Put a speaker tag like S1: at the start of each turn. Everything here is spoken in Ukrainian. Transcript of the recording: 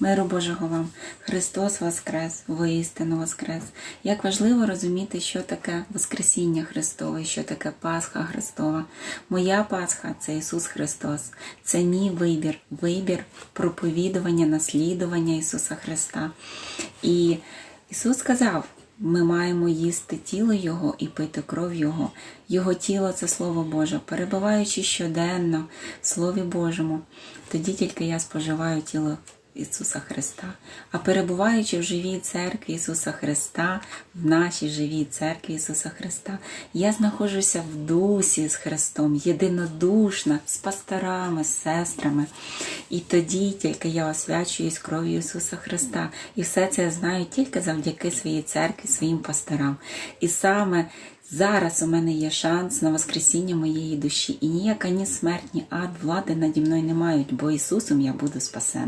S1: Миру Божого вам! Христос Воскрес, воістину Воскрес! Як важливо розуміти, що таке Воскресіння Христове, що таке Пасха Христова. Моя Пасха це Ісус Христос, це мій вибір, вибір проповідування, наслідування Ісуса Христа. І Ісус сказав: ми маємо їсти тіло Його і пити кров Його. Його тіло це Слово Боже, перебуваючи щоденно в Слові Божому, тоді тільки я споживаю тіло Ісуса Христа. А перебуваючи в живій церкві Ісуса Христа, в нашій живій церкві Ісуса Христа, я знаходжуся в дусі з Христом, єдинодушна, з пасторами, з сестрами. І тоді тільки я освячуюсь кров'ю Ісуса Христа. І все це я знаю тільки завдяки своїй церкві, своїм пасторам. І саме Зараз у мене є шанс на воскресіння моєї душі, і ніяка ні смерть, ні ад влади наді мною не мають, бо Ісусом я буду спасена.